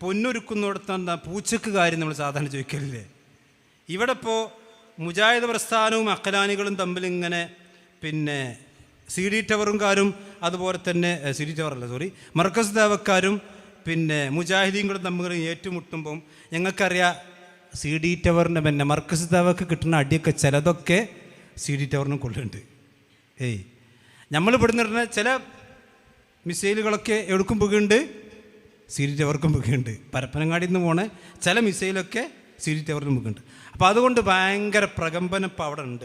പൊന്നൊരുക്കുന്നിടത്ത് എന്താ പൂച്ചക്ക് കാര്യം നമ്മൾ സാധാരണ ചോദിക്കലില്ലേ? ഇവിടെ ഇപ്പോൾ മുജാഹിദ് പ്രസ്ഥാനവും അക്കലാനികളും തമ്മിൽ ഇങ്ങനെ പിന്നെ സി ഡി ടവറുംകാരും അതുപോലെ തന്നെ സി ഡി ടവറല്ല സോറി മർക്കസ് ദേവക്കാരും പിന്നെ മുജാഹിദീങ്ങളും തമ്മിൽ ഏറ്റുമുട്ടുമ്പം ഞങ്ങൾക്കറിയാം സി ഡി ടവറിന്റെ പിന്നെ മർക്കസ് ദേവക്ക് കിട്ടുന്ന അടിയൊക്കെ ചിലതൊക്കെ സി ഡി ടവറിനും കൊള്ളുന്നുണ്ട്. ഏയ് നമ്മൾ ഇവിടുന്ന് ചില മിസൈലുകളൊക്കെ എവിടേക്കും പോകുന്നുണ്ട് സി ഡി ടവർക്കും പോകുന്നുണ്ട് പരപ്പനങ്ങാടിയിൽ നിന്ന് പോണ ചില മിസൈലൊക്കെ സി ഡി ടവറിനും പോകുന്നുണ്ട് അപ്പോൾ അതുകൊണ്ട് ഭയങ്കര പ്രകമ്പനം ഇപ്പോൾ അവിടെ ഉണ്ട്.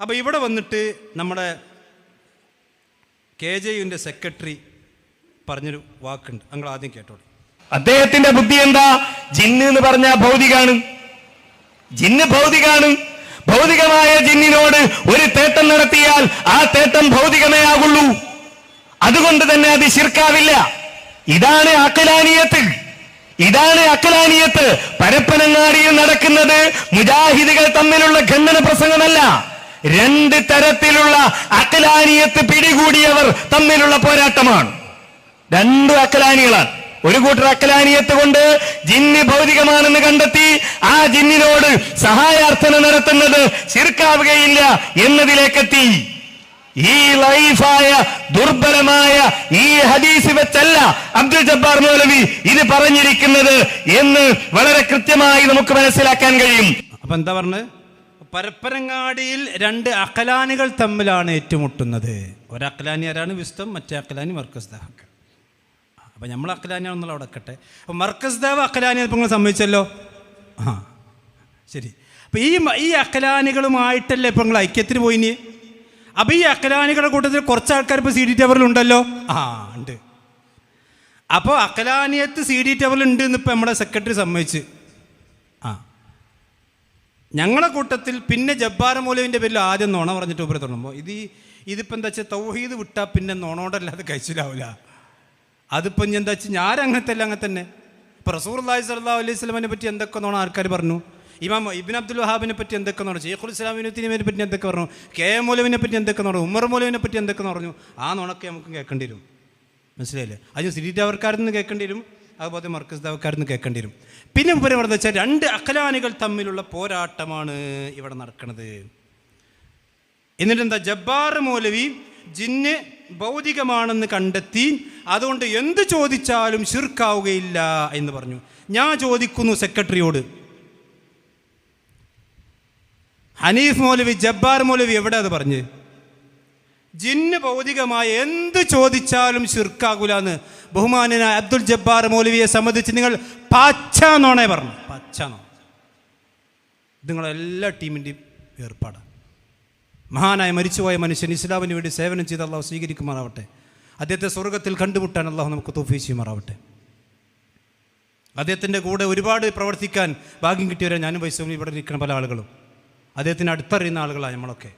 അപ്പോൾ ഇവിടെ വന്നിട്ട് നമ്മുടെ കെ ജെ യുവിന്റെ സെക്രട്ടറി പറഞ്ഞൊരു വാക്കുണ്ട്. ഞങ്ങൾ ആദ്യം കേട്ടോളൂ. അദ്ദേഹത്തിന്റെ ബുദ്ധി എന്താ? ജിന്ന് എന്ന് പറഞ്ഞ ഭൗതികാണ്. ജിന്ന് ഭൗതികാണ്. ഭൗതികമായ ജിന്നിനോട് ഒരു തേട്ടം നടത്തിയാൽ ആ തേട്ടം ഭൗതികമേ ആകുള്ളൂ. അതുകൊണ്ട് തന്നെ അത് ശിർക്കാവില്ല. ഇതാണ് അക്കലാനിയത്തിൽ ഇതാണ് അക്കലാനിയത്ത് പരപ്പനങ്ങാടിയിൽ നടക്കുന്നത് മുജാഹിദികൾ തമ്മിലുള്ള ഖണ്ഡന പ്രസംഗമല്ല. രണ്ട് തരത്തിലുള്ള അക്കലാനിയത്ത് പിടികൂടിയവർ തമ്മിലുള്ള പോരാട്ടമാണ്. രണ്ട് അക്കലാനികളാണ് ഒരു കൂട്ടർ അക്കലാനിയത്ത് കൊണ്ട് ജിന്ന് ഭൗതികമാണെന്ന് കണ്ടെത്തി ആ ജിന്നിനോട് സഹായാർത്ഥന നടത്തുന്നത് ശിർക്കാവുകയില്ല എന്നതിലേക്കെത്തി. ഈ ലൈഫായ ദുർബലമായ ഈ ഹദീസ് വെച്ചല്ല അബ്ദുൽ ജബ്ബാർ മൗലവി ഇത് പറഞ്ഞിരിക്കുന്നത് എന്ന് വളരെ കൃത്യമായി നമുക്ക് മനസ്സിലാക്കാൻ കഴിയും. അപ്പൊ എന്താ പറഞ്ഞത് പരപ്പനങ്ങാടിയിൽ രണ്ട് അക്കലാനികൾ തമ്മിലാണ് ഏറ്റുമുട്ടുന്നത്. ഒരു ആരാണ്? വിസ്തം മറ്റേ അക്കലാനി മർക്കസ് ദാഹക്ക് അപ്പം നമ്മൾ അക്കലാനിയാണെന്നുള്ള അവിടെ വെക്കട്ടെ. അപ്പം മർക്കസ് ദേവ് അക്കലാനി ഇപ്പം നിങ്ങൾ സമ്മതിച്ചല്ലോ? ആ ശരി. അപ്പം ഈ ഈ അക്കലാനികളുമായിട്ടല്ലേ ഇപ്പം നിങ്ങൾ ഐക്യത്തിന് പോയിനി? അപ്പം ഈ അക്കലാനികളുടെ കൂട്ടത്തിൽ കുറച്ച് ആൾക്കാർ ഇപ്പോൾ സി ഡി ടവറിലുണ്ടല്ലോ ആ ഉണ്ട്. അപ്പോൾ അക്കലാനിയത്ത് സി ഡി ടവറിലുണ്ട് ഇപ്പൊ നമ്മുടെ സെക്രട്ടറി സമ്മതിച്ച്. ആ. ഞങ്ങളെ കൂട്ടത്തിൽ പിന്നെ ജബ്ബാർ മൂലവിന്റെ പേരിൽ ആദ്യം നോണ പറഞ്ഞിട്ട് ഉപരി തുടങ്ങുമ്പോൾ ഇത് ഇതിപ്പോ ഇതിപ്പോൾ എന്താ വെച്ചാൽ തൗഹീദ് വിട്ടാൽ പിന്നെ നോണോണ്ടല്ലാതെ കഴിച്ചിലാവില്ല അതിപ്പോൾ ഇനി എന്താ വെച്ചാൽ ഞാൻ അങ്ങനത്തെ അല്ല അങ്ങനെ തന്നെ ഇപ്പോൾ റസൂർ അള്ളാഹി സല്ലാ അലൈഹി സ്വലമിനെ പറ്റി എന്തൊക്കെ നോണ ആൾക്കാർ പറഞ്ഞു? ഇമാം ഇബിൻ അബ്ദുൽ വഹാബിനെ പറ്റി എന്തൊക്കെ പറഞ്ഞു ഷെയ്ഖുൽ ഇസ്ലാമിനെ പറ്റി എന്തൊക്കെ പറഞ്ഞു കെ എം പറ്റി എന്തൊക്കെ പറഞ്ഞു ഉമർ മൗലവിനെ പറ്റി എന്തൊക്കെ പറഞ്ഞു ആ നുണക്കെ നമുക്ക് കേൾക്കേണ്ടി വരും. മനസ്സിലായില്ലേ? അതിന് സിരിറ്റ് അവർക്കാരിൽ നിന്ന് കേൾക്കേണ്ടി വരും അതുപോലെ മർക്കസ് ദാവക്കാരിൽ നിന്ന് കേൾക്കേണ്ടി വരും. പിന്നെ ഇവരെ പറഞ്ഞു വെച്ചാൽ രണ്ട് അക്കലാനികൾ തമ്മിലുള്ള പോരാട്ടമാണ് ഇവിടെ നടക്കുന്നത്. എന്നിട്ട് എന്താ ജബ്ബാർ മൗലവി ജിന്ന് ഭൗതികമാണെന്ന് കണ്ടെത്തി അതുകൊണ്ട് എന്ത് ചോദിച്ചാലും ശിർക്കാവുകയില്ല എന്ന് പറഞ്ഞു. ഞാൻ ചോദിക്കുന്നു സെക്രട്ടറിയോട് ഹനീഫ് മൗലവി ജബ്ബാർ മൗലവി എവിടെ അത് പറഞ്ഞ്? ജിന്ന് ഭൗതികമായ എന്ത് ചോദിച്ചാലും ശിർക്കാകൂലെന്ന് ബഹുമാനനായ അബ്ദുൽ ജബ്ബാർ മൗലവിയെ സംബന്ധിച്ച് നിങ്ങൾ പച്ചാന്നോണേ പറഞ്ഞു. പച്ചാന്നോ നിങ്ങളെല്ലാ ടീമിന്റെയും ഏർപ്പാടാണ് മഹാനായ മരിച്ചുപോയ മനുഷ്യൻ ഇസ്ലാമിന് വേണ്ടി സേവനം ചെയ്ത് അള്ളാഹു സ്വീകരിക്കുമാറാവട്ടെ. അദ്ദേഹത്തെ സ്വർഗത്തിൽ കണ്ടുമുട്ടാൻ അള്ളാഹു നമുക്ക് തോഫീസ് ചെയ്യുമാറാവട്ടെ. അദ്ദേഹത്തിന്റെ കൂടെ ഒരുപാട് പ്രവർത്തിക്കാൻ ഭാഗ്യം കിട്ടിയവരെ ഞാനും വയസ്സും ഇവിടെ ഇരിക്കുന്ന പല ആളുകളും. അദ്ദേഹത്തിന് അടുത്തറിയുന്ന ആളുകളാണ് നമ്മളൊക്കെ.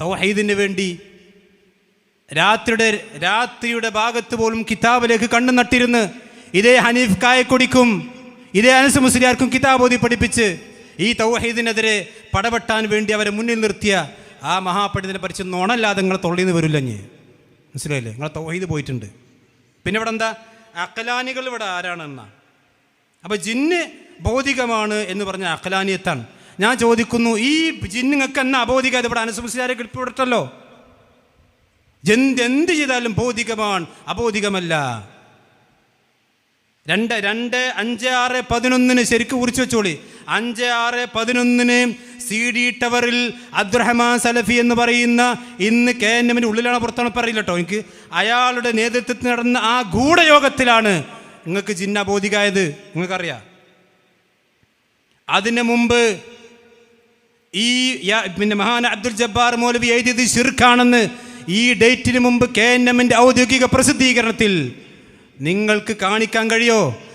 തൗഹീദിന് വേണ്ടി രാത്രിയുടെ രാത്രിയുടെ ഭാഗത്ത് പോലും കിതാബിലേക്ക് കണ്ണു നട്ടിരുന്ന് ഇതേ ഹനീഫ് കായക്കൊടിക്കും ഇതേ അനസ് മുസ്ലിയാർക്കും കിതാബ് ഓതി പഠിപ്പിച്ച് ഈ തൗഹീദിനെതിരെ പടപെട്ടാൻ വേണ്ടി അവരെ മുന്നിൽ നിർത്തിയ ആ മഹാപണ്ഡിതനെ പരിച്ച് നോണല്ലാതെ നിങ്ങളെ തൊള്ളിന്ന് വരില്ല ഞ്. മനസ്സിലായില്ലേ? നിങ്ങളെ തൗഹീദ് പോയിട്ടുണ്ട്. പിന്നെ ഇവിടെ എന്താ? അക്കലാനികൾ ഇവിടെ ആരാണെന്നാ? അപ്പോൾ ജിന്ന് ഭൗതികമാണ് എന്ന് പറഞ്ഞ അഖലാനിയത്താണ്. ഞാൻ ചോദിക്കുന്നു ഈ ജിന്നുങ്ങൾക്ക് എന്നാ അബോധിക ഇവിടെ അനുസംസ്കാരെ കിട്ടിവിടട്ടല്ലോ എന്ത് ചെയ്താലും ഭൗതികമാണ് അബോധികമല്ല. രണ്ട് രണ്ട് അഞ്ച് ആറ് പതിനൊന്നിന് ശരിക്ക് കുറിച്ച് വെച്ചോളി. അഞ്ച് ആറ് പതിനൊന്നിന് സി ഡി ടവറിൽ അബ്ദുറഹ്മാൻ സലഫി എന്ന് പറയുന്ന ഇന്ന് കെ എൻ എമ്മിന്റെ ഉള്ളിലാണ് പുറത്താണ് പറയില്ല കേട്ടോ. എനിക്ക് അയാളുടെ നേതൃത്വത്തിൽ നടന്ന ആ ഗൂഢയോഗത്തിലാണ് നിങ്ങൾക്ക് ജിന്ന ബോധികായത് നിങ്ങൾക്കറിയാം. അതിന് മുമ്പ് ഈ പിന്നെ മഹാൻ അബ്ദുൽ ജബ്ബാർ മൗലവി എഴുതിയത് ഷിർക്കാണെന്ന് ഈ ഡേറ്റിന് മുമ്പ് കെ എൻ എമ്മിന്റെ ഔദ്യോഗിക പ്രസിദ്ധീകരണത്തിൽ നിങ്ങൾക്ക് കാണിക്കാൻ കഴിയോ?